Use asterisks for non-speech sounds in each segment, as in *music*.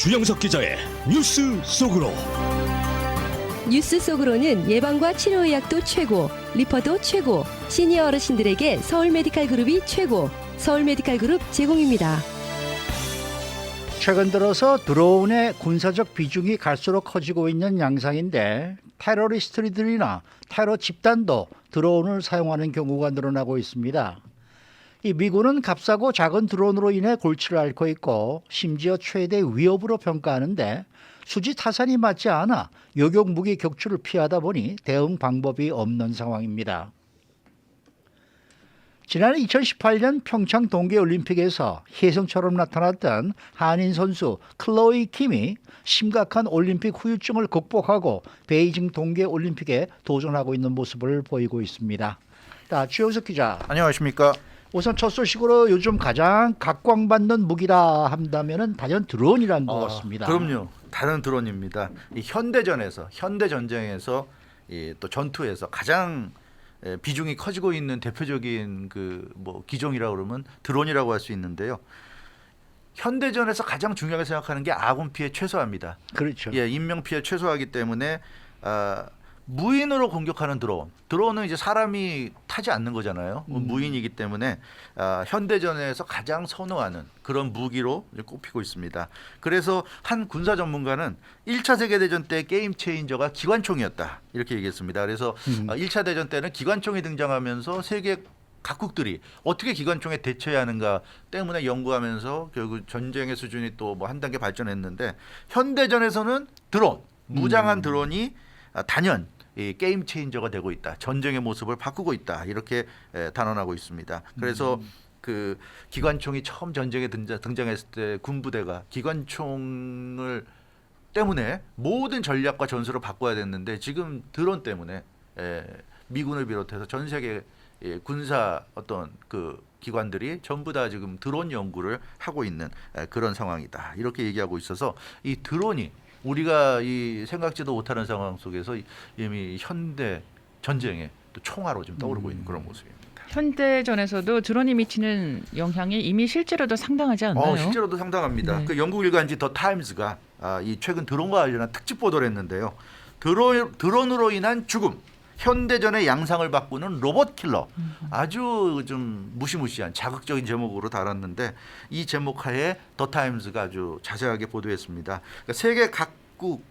주영석 기자의 뉴스 속으로 뉴스 속으로는 예방과 치료 의학도 최고, 리퍼도 최고, 시니어 어르신들에게 서울 메디칼 그룹이 최고, 서울 메디칼 그룹 제공입니다. 최근 들어서 드론의 군사적 비중이 갈수록 커지고 있는 양상인데 테러리스트들이나 테러 집단도 드론을 사용하는 경우가 늘어나고 있습니다. 이 미군은 값싸고 작은 드론으로 인해 골치를 앓고 있고 심지어 최대 위협으로 평가하는데 수지 타산이 맞지 않아 요격 무기 격추를 피하다 보니 대응 방법이 없는 상황입니다. 지난해 2018년 평창 동계올림픽에서 혜성처럼 나타났던 한인 선수 클로이 킴이 심각한 올림픽 후유증을 극복하고 베이징 동계올림픽에 도전하고 있는 모습을 보이고 있습니다. 자, 주영석 기자. 안녕하십니까? 우선 첫 소식으로 요즘 가장 각광받는 무기라 한다면은 단연 드론이란 것 같습니다. 아, 그럼요. 다른 드론입니다. 이 현대전에서 현대 전쟁에서 이또 전투에서 가장 에, 비중이 커지고 있는 대표적인 그 뭐 기종이라고 그러면 드론이라고 할 수 있는데요. 현대전에서 가장 중요하게 생각하는 게 아군 피해 최소화입니다. 그렇죠. 예, 인명 피해 최소화하기 때문에 아, 무인으로 공격하는 드론. 드론은 이제 사람이 타지 않는 거잖아요. 음. 무인이기 때문에 아, 현대전에서 가장 선호하는 그런 무기로 꼽히고 있습니다. 그래서 한 군사 전문가는 1차 세계 대전 때 게임 체인저가 기관총이었다. 이렇게 얘기했습니다. 그래서 음. 아, 1차 대전 때는 기관총이 등장하면서 세계 각국들이 어떻게 기관총에 대처해야 하는가 때문에 연구하면서 결국 전쟁의 수준이 또 뭐 한 단계 발전했는데 현대전에서는 드론 무장한 음. 드론이 아, 단연 이 게임 체인저가 되고 있다. 전쟁의 모습을 바꾸고 있다. 이렇게 에, 단언하고 있습니다. 그래서 음. 그 기관총이 처음 전쟁에 등장, 등장 했을 때 군부대가 기관총을 때문에 모든 전략과 전술을 바꿔야 됐는데 지금 드론 때문에 에, 미군을 비롯해서 전 세계 예, 군사 어떤 그 기관들이 전부 다 지금 드론 연구를 하고 있는 에, 그런 상황이다. 이렇게 얘기하고 있어서 이 드론이 우리가 이 생각지도 못하는 상황 속에서 이미 현대 전쟁의 또 총화로 좀 떠오르고 있는 그런 모습입니다. 현대전에서도 드론이 미치는 영향이 이미 실제로도 상당하지 않나요? 어, 실제로도 상당합니다. 네. 그 영국 일간지 더 타임즈가 아, 이 최근 드론과 관련한 특집 보도를 했는데요. 드론 드론으로 인한 죽음. 현대전의 양상을 바꾸는 로봇 킬러 아주 좀 무시무시한 자극적인 제목으로 달았는데 이 제목 하에 더 타임즈가 아주 자세하게 보도했습니다. 그러니까 세계 각국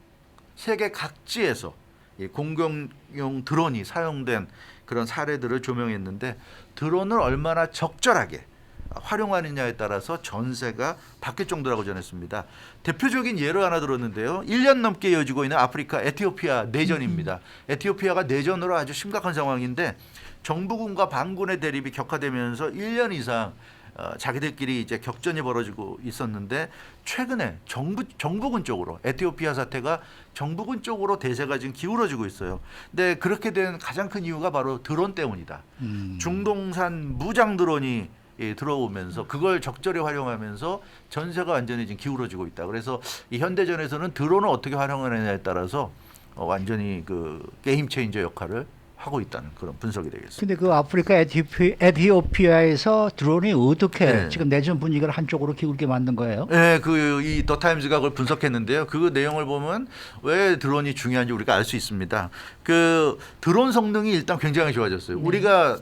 세계 각지에서 이 공격용 드론이 사용된 그런 사례들을 조명했는데 드론을 얼마나 적절하게 활용하느냐에 따라서 전세가 바뀔 정도라고 전했습니다. 대표적인 예를 하나 들었는데요. 1년 넘게 이어지고 있는 아프리카 에티오피아 내전입니다. 에티오피아가 내전으로 아주 심각한 상황인데 정부군과 반군의 대립이 격화되면서 1년 이상 어, 자기들끼리 이제 격전이 벌어지고 있었는데 최근에 정부 정부군 쪽으로 에티오피아 사태가 정부군 쪽으로 대세가 지금 기울어지고 있어요. 근데 그렇게 된 가장 큰 이유가 바로 드론 때문이다. 음. 중동산 무장 드론이 예, 들어오면서 그걸 적절히 활용하면서 전세가 완전히 지금 기울어지고 있다. 그래서 이 현대전에서는 드론을 어떻게 활용하느냐에 따라서 어, 완전히 그 게임 체인저 역할을 하고 있다는 그런 분석이 되겠습니다. 근데 그 아프리카 에티오피, 에티오피아에서 드론이 어떻게 네. 지금 내전 분위기를 한쪽으로 기울게 만든 거예요? 네, 그이 더 타임즈가 그걸 분석했는데요. 그 내용을 보면 왜 드론이 중요한지 우리가 알 수 있습니다. 그 드론 성능이 일단 굉장히 좋아졌어요. 우리가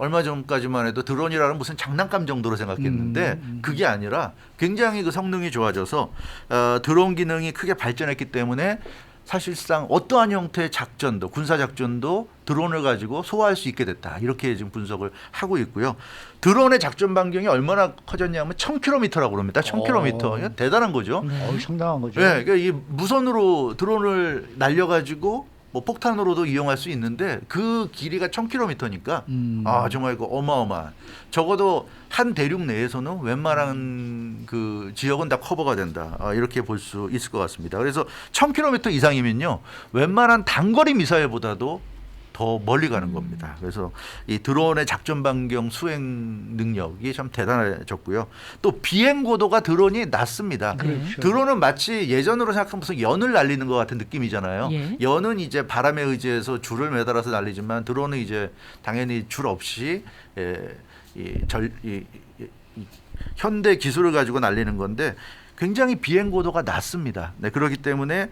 얼마 전까지만 해도 드론이라는 무슨 장난감 정도로 생각했는데 음, 음. 그게 아니라 굉장히 그 성능이 좋아져서 어, 드론 기능이 크게 발전했기 때문에 사실상 어떠한 형태의 작전도 군사 작전도 드론을 가지고 소화할 수 있게 됐다 이렇게 지금 분석을 하고 있고요. 드론의 작전 반경이 얼마나 커졌냐면 1,000km라고 그럽니다. 1,000km 어. 이거 대단한 거죠. 어, 상당한 거죠. 네, 그러니까 이 무선으로 드론을 날려가지고 뭐 폭탄으로도 이용할 수 있는데 그 길이가 1,000km니까 음. 아 정말 그 어마어마한 적어도 한 대륙 내에서는 웬만한 그 지역은 다 커버가 된다 아, 이렇게 볼 수 있을 것 같습니다. 그래서 1,000km 이상이면요 웬만한 단거리 미사일보다도 더 멀리 가는 겁니다. 그래서 이 드론의 작전 반경 수행 능력이 참 대단해졌고요. 또 비행 고도가 드론이 낮습니다. 그렇죠. 드론은 마치 예전으로 생각하면 무슨 연을 날리는 것 같은 느낌이잖아요. 예. 연은 이제 바람에 의지해서 줄을 매달아서 날리지만 드론은 이제 당연히 줄 없이 예, 이 절, 이, 이, 이 현대 기술을 가지고 날리는 건데 굉장히 비행 고도가 낮습니다. 네, 그렇기 때문에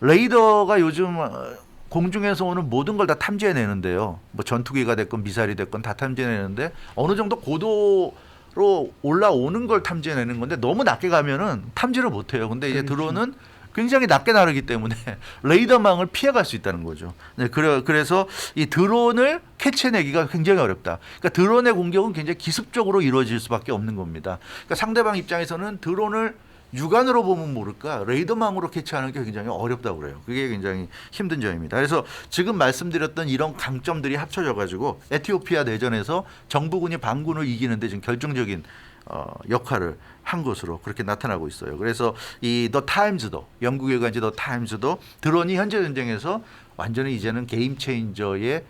레이더가 요즘 어, 공중에서 오는 모든 걸 다 탐지해내는데요. 뭐 전투기가 됐건 미사일이 됐건 다 탐지해내는데 어느 정도 고도로 올라오는 걸 탐지해내는 건데 너무 낮게 가면은 탐지를 못해요. 근데 이제 드론은 굉장히 낮게 나르기 때문에 *laughs* 레이더망을 피해갈 수 있다는 거죠. 네, 그래, 그래서 이 드론을 캐치해내기가 굉장히 어렵다. 그러니까 드론의 공격은 굉장히 기습적으로 이루어질 수밖에 없는 겁니다. 그러니까 상대방 입장에서는 드론을 육안으로 보면 모를까 레이더망으로 캐치하는 게 굉장히 어렵다고 그래요. 그게 굉장히 힘든 점입니다. 그래서 지금 말씀드렸던 이런 강점들이 합쳐져 가지고 에티오피아 내전에서 정부군이 반군을 이기는데 지금 결정적인 어, 역할을 한 것으로 그렇게 나타나고 있어요. 그래서 이 더 타임즈도 영국 일간지 더 타임즈도 드론이 현재 전쟁에서 완전히 이제는 게임 체인저의 에,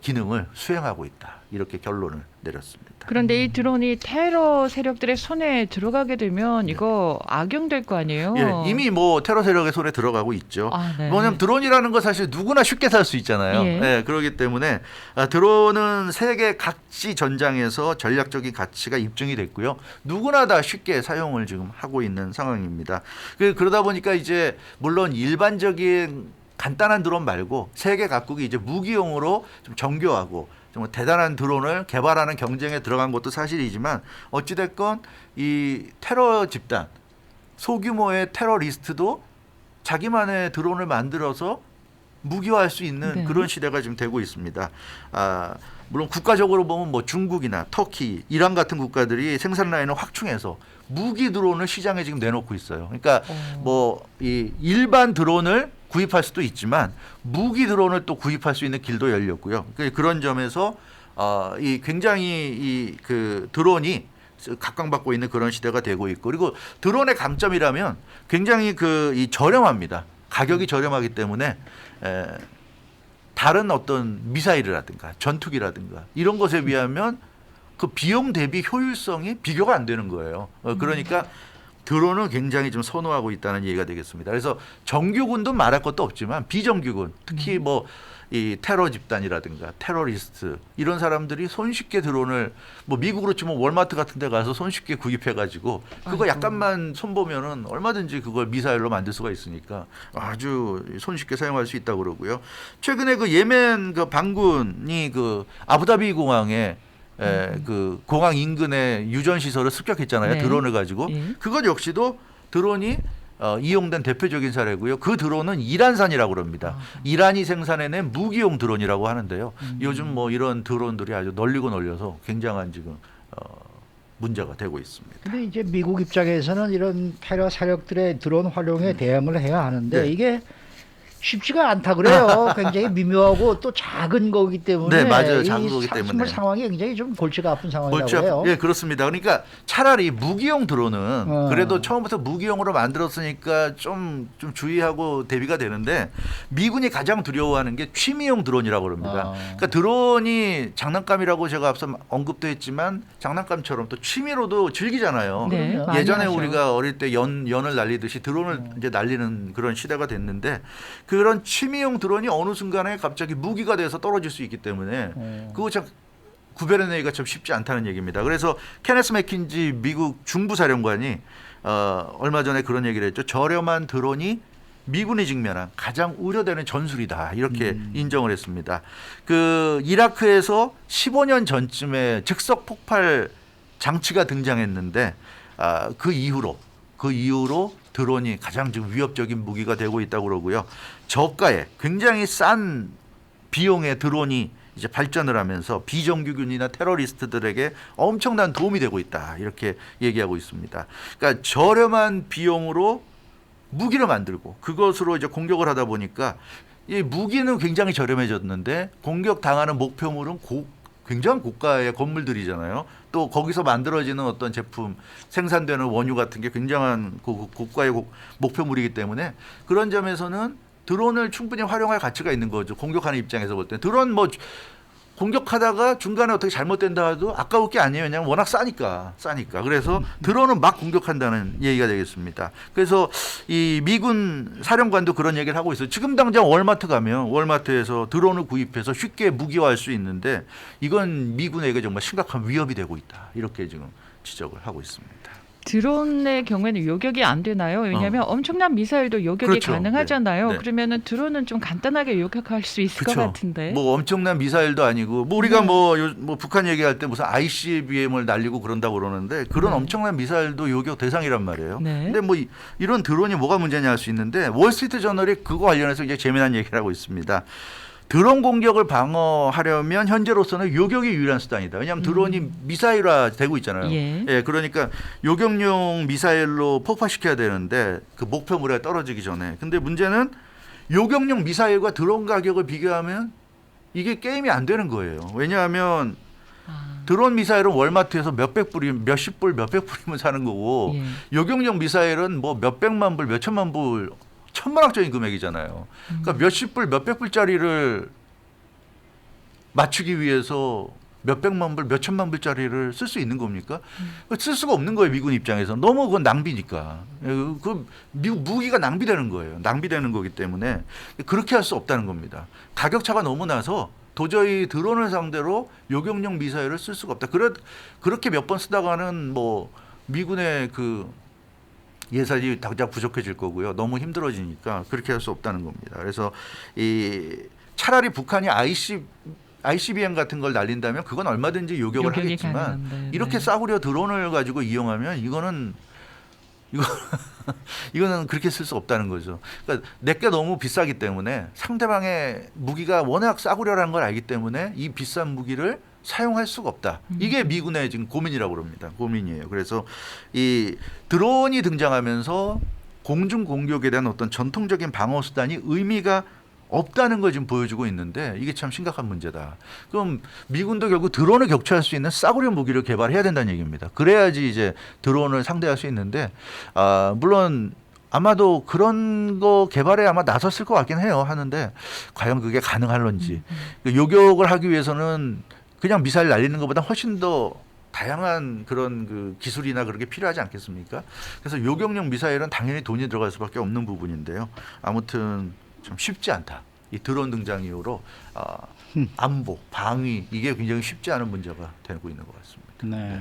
기능을 수행하고 있다. 이렇게 결론을 내렸습니다. 그런데 이 드론이 테러 세력들의 손에 들어가게 되면 이거 악용될 거 아니에요? 예, 이미 뭐 테러 세력의 손에 들어가고 있죠. 아, 네. 뭐냐면 드론이라는 거 사실 누구나 쉽게 살 수 있잖아요. 예. 예, 그렇기 때문에 아, 드론은 세계 각지 전장에서 전략적인 가치가 입증이 됐고요. 누구나 다 쉽게 사용을 지금 하고 있는 상황입니다. 그- 그러다 보니까 이제 물론 일반적인 간단한 드론 말고 세계 각국이 이제 무기용으로 좀 정교하고 정말 대단한 드론을 개발하는 경쟁에 들어간 것도 사실이지만 어찌됐건 이 테러 집단 소규모의 테러리스트도 자기만의 드론을 만들어서 무기화할 수 있는 네. 그런 시대가 지금 되고 있습니다. 아, 물론 국가적으로 보면 뭐 중국이나 터키, 이란 같은 국가들이 생산 라인을 확충해서 무기 드론을 시장에 지금 내놓고 있어요. 그러니까 어. 뭐이 일반 드론을 구입할 수도 있지만 무기 드론을 또 구입할 수 있는 길도 열렸고요. 그- 그런 점에서 어, 이 굉장히 이 그 드론이 각광받고 있는 그런 시대가 되고 있고 그리고 드론의 강점이라면 굉장히 그 이 저렴합니다. 가격이 저렴하기 때문에 에, 다른 어떤 미사일이라든가 전투기라든가 이런 것에 비하면 그 비용 대비 효율성이 비교가 안 되는 거예요. 어, 그러니까 드론을 굉장히 좀 선호하고 있다는 얘기가 되겠습니다. 그래서 정규군도 말할 것도 없지만 비정규군 특히 뭐 이 테러 집단이라든가 테러리스트 이런 사람들이 손쉽게 드론을 뭐 미국으로 치면 월마트 같은 데 가서 손쉽게 구입해 가지고 그거 아이고. 약간만 손보면은 얼마든지 그걸 미사일로 만들 수가 있으니까 아주 손쉽게 사용할 수 있다고 그러고요. 최근에 그 예멘 그 반군이 그 아부다비 공항에 에, 그 공항 인근에 유전 시설을 습격했잖아요. 네. 드론을 가지고. 예. 그것 역시도 드론이 어, 이용된 대표적인 사례고요. 그 드론은 이란산이라고 그럽니다. 이란이 생산해낸 무기용 드론이라고 하는데요. 요즘 뭐 이런 드론들이 아주 널리고 널려서 굉장한 지금 어, 문제가 되고 있습니다. 근데 이제 미국 입장에서는 이런 테러 세력들의 드론 활용에 대응을 해야 하는데 네. 이게 쉽지가 않다 그래요. *laughs* 굉장히 미묘하고 또 작은 거기 때문에 네, 맞아요. 이 작은 거기 사- 때문에. 정말 상황이 굉장히 좀 골치가 아픈 상황이라고 그렇죠. 해요. 예, 그렇습니다. 그러니까 차라리 무기용 드론은 어. 그래도 처음부터 무기용으로 만들었으니까 좀, 좀 주의하고 대비가 되는데 미군이 가장 두려워하는 게 취미용 드론이라고 그럽니다. 어. 그러니까 드론이 장난감이라고 제가 앞서 언급도 했지만 장난감처럼 또 취미로도 즐기잖아요. 네, 그럼요. 많이 예전에 하죠. 우리가 어릴 때 연, 연을 날리듯이 드론을 이제 날리는 그런 시대가 됐는데 그런 취미용 드론이 어느 순간에 갑자기 무기가 돼서 떨어질 수 있기 때문에 어. 그거 참 구별해내기가 참 쉽지 않다는 얘기입니다. 그래서 케네스 맥킨지 미국 중부사령관이 어, 얼마 전에 그런 얘기를 했죠. 저렴한 드론이 미군이 직면한 가장 우려되는 전술이다 이렇게 인정을 했습니다. 그 이라크에서 15년 전쯤에 즉석 폭발 장치가 등장했는데 아, 그 이후로 그 이후로 드론이 가장 지금 위협적인 무기가 되고 있다고 그러고요. 저가에 굉장히 싼 비용의 드론이 이제 발전을 하면서 비정규군이나 테러리스트들에게 엄청난 도움이 되고 있다 이렇게 얘기하고 있습니다. 그러니까 저렴한 비용으로 무기를 만들고 그것으로 이제 공격을 하다 보니까 이 무기는 굉장히 저렴해졌는데 공격 당하는 목표물은 고, 굉장히 고가의 건물들이잖아요. 또 거기서 만들어지는 어떤 제품 생산되는 원유 같은 게 굉장한 고, 고가의 고- 목표물이기 때문에 그런 점에서는 드론을 충분히 활용할 가치가 있는 거죠. 공격하는 입장에서 볼 때. 드론 뭐 주- 공격하다가 중간에 어떻게 잘못된다 해도 아까울 게 아니에요. 왜냐하면 워낙 싸니까. 싸니까. 그래서 드론은 막 공격한다는 얘기가 되겠습니다. 그래서 이 미군 사령관도 그런 얘기를 하고 있어요. 지금 당장 월마트 가면 월마트에서 드론을 구입해서 쉽게 무기화할 수 있는데 이건 미군에게 정말 심각한 위협이 되고 있다. 이렇게 지금 지적을 하고 있습니다. 드론의 경우에는 요격이 안 되나요? 왜냐하면 엄청난 미사일도 요격이 어. 그렇죠. 가능하잖아요. 네. 네. 그러면은 드론은 좀 간단하게 요격할 수 있을 것 그쵸. 같은데. 뭐 엄청난 미사일도 아니고 뭐 우리가 뭐, 요- 뭐 북한 얘기할 때 무슨 ICBM을 날리고 그런다고 그러는데 그런 네. 엄청난 미사일도 요격 대상이란 말이에요. 네. 근데 뭐 이, 이런 드론이 뭐가 문제냐 할 수 있는데 월스트리트 저널이 그거 관련해서 이제 재미난 얘기를 하고 있습니다. 드론 공격을 방어하려면 현재로서는 요격이 유일한 수단이다. 왜냐하면 드론이 미사일화 되고 있잖아요. 음. 예. 그러니까 요격용 미사일로 폭파시켜야 되는데 그 목표 물에 떨어지기 전에. 근데 문제는 요격용 미사일과 드론 가격을 비교하면 이게 게임이 안 되는 거예요. 왜냐하면 아, 드론 미사일은 월마트에서 몇백 불이 몇십 불 몇백 불이면 사는 거고 예. 요격용 미사일은 뭐 몇백만 불 몇천만 불 천만원짜리 금액이잖아요. 그러니까 몇십 불 몇백 불짜리를 맞추기 위해서 몇백만 불 몇천만 불짜리를 쓸 수 있는 겁니까? 쓸 수가 없는 거예요 미군 입장에서. 너무 그건 낭비니까. 그 미- 무기가 낭비되는 거예요. 낭비되는 거기 때문에 그렇게 할 수 없다는 겁니다. 가격 차가 너무 나서 도저히 드론을 상대로 요격용 미사일을 쓸 수가 없다. 그래 그렇게 몇 번 쓰다가는 뭐 미군의 그 예산이 당장 부족해질 거고요. 너무 힘들어지니까 그렇게 할 수 없다는 겁니다. 그래서 이 차라리 북한이 IC ICBM 같은 걸 날린다면 그건 얼마든지 요격을 하겠지만 가능한데, 이렇게 네. 싸구려 드론을 가지고 이용하면 이거는 이거 *laughs* 이거는 그렇게 쓸 수 없다는 거죠. 그러니까 내게 너무 비싸기 때문에 상대방의 무기가 워낙 싸구려라는 걸 알기 때문에 이 비싼 무기를 사용할 수가 없다. 이게 미군의 지금 고민이라고 그럽니다. 고민이에요. 그래서 이 드론이 등장하면서 공중 공격에 대한 어떤 전통적인 방어 수단이 의미가 없다는 걸 지금 보여주고 있는데 이게 참 심각한 문제다. 그럼 미군도 결국 드론을 격추할 수 있는 싸구려 무기를 개발해야 된다는 얘기입니다. 그래야지 이제 드론을 상대할 수 있는데 아 물론 아마도 그런 거 개발에 아마 나섰을 것 같긴 해요. 하는데 과연 그게 가능할런지 그 요격을 하기 위해서는 그냥 미사일 날리는 것보다 훨씬 더 다양한 그런 그 기술이나 그런 게 필요하지 않겠습니까? 그래서 요격용 미사일은 당연히 돈이 들어갈 수밖에 없는 부분인데요. 아무튼 좀 쉽지 않다. 이 드론 등장 이후로 아, 안보, 방위 이게 굉장히 쉽지 않은 문제가 되고 있는 것 같습니다. 네.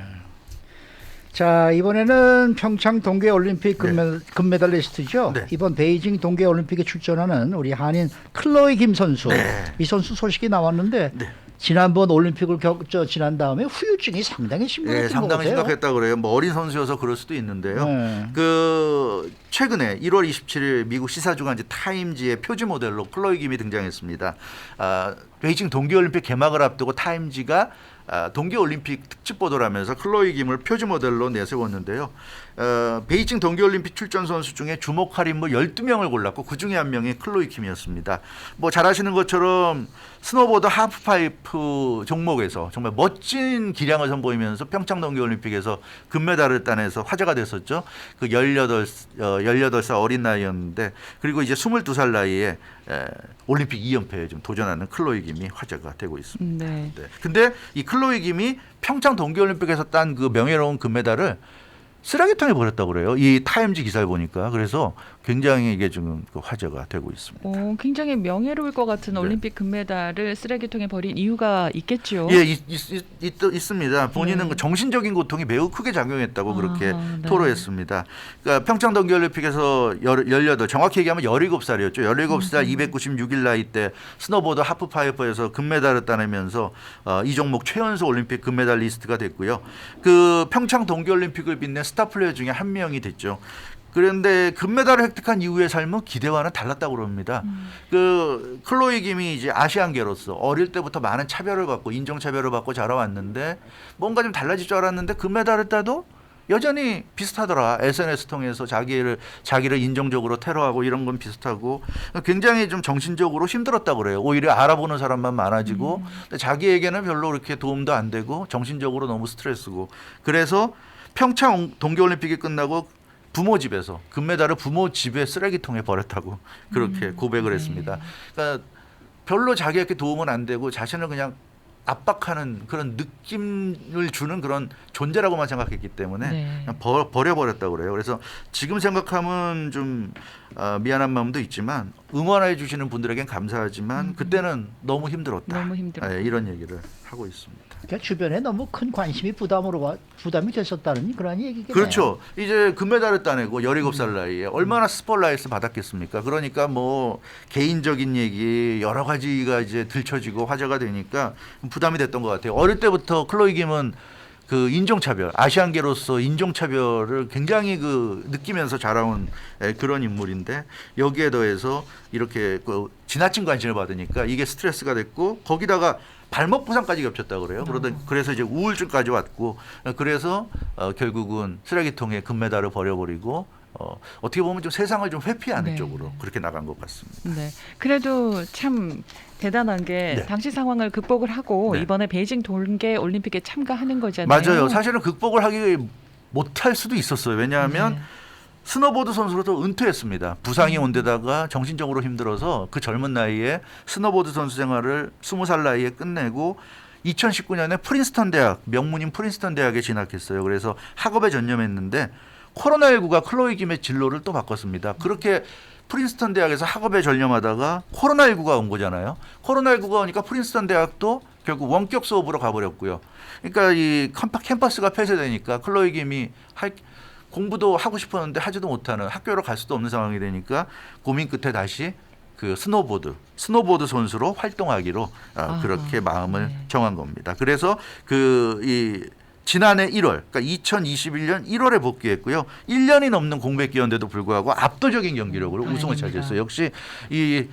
자 이번에는 평창 동계올림픽 금메, 금메달리스트죠. 네. 이번 베이징 동계올림픽에 출전하는 우리 한인 클로이 김 선수. 이 선수 소식이 나왔는데 네. 지난번 올림픽을 겪, 저, 지난 다음에 후유증이 상당히 심각했던 예, 것 상당히. 심각했다 그래요. 뭐 어린 선수여서 그럴 수도 있는데요. 네. 그 최근에 1월 27일 미국 시사주간지 타임지의 표지 모델로 클로이 김이 등장했습니다. 아, 베이징 동계올림픽 개막을 앞두고 타임지가 아, 동계올림픽 특집 보도를 하면서 클로이 김을 표지 모델로 내세웠는데요. 어, 베이징 동계올림픽 출전 선수 중에 주목할 인물 12명을 골랐고 그 중에 한 명이 클로이 김이었습니다. 뭐 잘 아시는 것처럼 스노보드 하프파이프 종목에서 정말 멋진 기량을 선보이면서 평창 동계올림픽에서 금메달을 따내서 화제가 됐었죠. 그 18, 어, 18살 어린 나이였는데 그리고 이제 22살 나이에 에, 올림픽 2연패에 좀 도전하는 클로이 김이 화제가 되고 있습니다. 네. 네. 근데 이 클로이 김이 평창 동계올림픽에서 딴 그 명예로운 금메달을 쓰레기통에 버렸다고 그래요. 이 타임지 기사를 보니까 그래서 굉장히 이게 지금 그 화제가 되고 있습니다. 어, 굉장히 명예로울 것 같은 네. 올림픽 금메달을 쓰레기통에 버린 이유가 있겠죠. 예, 있, 있, 있, 있습니다. 본인은 네. 그 정신적인 고통이 매우 크게 작용했다고 그렇게 아하, 네. 토로했습니다. 그러니까 평창 동계올림픽에서 열- 18, 정확히 얘기하면 17살이었죠. 17살 음. 296일 나이 때 스노보드 하프파이퍼에서 금메달을 따내면서 어, 이 종목 최연소 올림픽 금메달리스트가 됐고요. 그 평창 동계올림픽을 빛낸 스타 플레이어 중에 한 명이 됐죠. 그런데 금메달을 획득한 이후의 삶은 기대와는 달랐다고 그럽니다. 그 클로이 김이 이제 아시안계로서 어릴 때부터 많은 차별을 받고 인종 차별을 받고 자라왔는데 뭔가 좀 달라질 줄 알았는데 금메달을 따도 여전히 비슷하더라. SNS 통해서 자기를 자기를 인종적으로 테러하고 이런 건 비슷하고 굉장히 좀 정신적으로 힘들었다고 그래요. 오히려 알아보는 사람만 많아지고 근데 자기에게는 별로 그렇게 도움도 안 되고 정신적으로 너무 스트레스고 그래서 평창 동계올림픽이 끝나고 부모 집에서 금메달을 부모 집에 쓰레기통에 버렸다고 그렇게 고백을 네. 했습니다. 그러니까 별로 자기에게 도움은 안 되고 자신을 그냥 압박하는 그런 느낌을 주는 그런 존재라고만 생각했기 때문에 네. 그냥 버, 버려버렸다고 그래요. 그래서 지금 생각하면 좀 어, 미안한 마음도 있지만 응원해 주시는 분들에겐 감사하지만 그때는 너무 힘들었다. 음. 너무 힘들었다. 예, 이런 얘기를 하고 있습니다. 그러니까 주변에 너무 큰 관심이 부담으로 와- 부담이 됐었다는 그런 얘기겠네요. 그렇죠. 이제 금메달을 따내고 17살 나이에 얼마나 스포라이트 받았겠습니까? 그러니까 뭐 개인적인 얘기 여러 가지가 이제 들춰지고 화제가 되니까 부담이 됐던 것 같아요. 어릴 때부터 클로이 김은 그 인종차별, 아시안계로서 인종차별을 굉장히 그 느끼면서 자라온 예, 그런 인물인데 여기에 더해서 이렇게 그 지나친 관심을 받으니까 이게 스트레스가 됐고 거기다가 발목 부상까지 겹쳤다 그래요. 그러다 그래서 이제 우울증까지 왔고 어, 그래서 어, 결국은 쓰레기통에 금메달을 버려버리고 어, 어떻게 보면 좀 세상을 좀 회피하는 네. 쪽으로 그렇게 나간 것 같습니다. 네. 그래도 참 대단한 게 네. 당시 상황을 극복을 하고 네. 이번에 베이징 동계 올림픽에 참가하는 거잖아요. 맞아요. 사실은 극복을 하기 못할 수도 있었어요. 왜냐하면 네. 스노보드 선수로도 은퇴했습니다. 부상이 온 데다가 정신적으로 힘들어서 그 젊은 나이에 스노보드 선수 생활을 20살 나이에 끝내고 2019년에 프린스턴 대학 명문인 프린스턴 대학에 진학했어요. 그래서 학업에 전념했는데 코로나19가 클로이 김의 진로를 또 바꿨습니다. 그렇게 프린스턴 대학에서 학업에 전념하다가 코로나19가 온 거잖아요. 코로나19가 오니까 프린스턴 대학도 결국 원격 수업으로 가버렸고요. 그러니까 이 캠퍼스가 폐쇄되니까 클로이 김이 할 공부도 하고 싶었는데 하지도 못하는 학교로 갈 수도 없는 상황이 되니까 고민 끝에 다시 그 스노보드 스노보드 선수로 활동하기로 아, 그렇게 마음을 네. 정한 겁니다. 그래서 그이 지난해 1월, 그러니까 2021년 1월에 복귀했고요. 1년이 넘는 공백 기간인데도 불구하고 압도적인 경기력으로 우승을 다행입니다. 차지했어요. 역시 이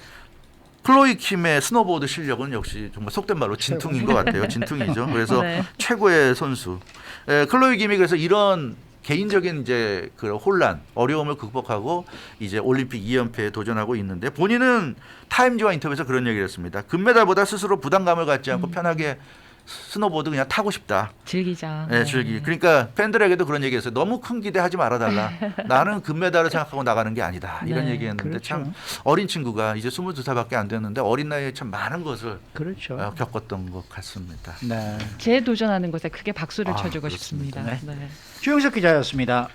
클로이 킴의 스노보드 실력은 역시 정말 속된 말로 진퉁인 것 같아요. 진퉁이죠. *laughs* 그래서 네. 최고의 선수. 에, 클로이 김이 그래서 이런 개인적인 이제 그 혼란, 어려움을 극복하고 이제 올림픽 2연패에 도전하고 있는데 본인은 타임지와 인터뷰에서 그런 얘기를 했습니다. 금메달보다 스스로 부담감을 갖지 않고 편하게 스노보드 그냥 타고 싶다. 즐기자. 네, 즐기. 그러니까 팬들에게도 그런 얘기했어요. 너무 큰 기대하지 말아달라. *laughs* 나는 금메달을 생각하고 나가는 게 아니다. 이런 네, 얘기했는데 그렇죠. 참 어린 친구가 이제 22살밖에 안 됐는데 어린 나이에 참 많은 것을 그렇죠. 어, 겪었던 것 같습니다. 네. 재도전하는 것에 크게 박수를 아, 쳐주고 그렇습니다. 싶습니다. 네. 주영석 기자였습니다.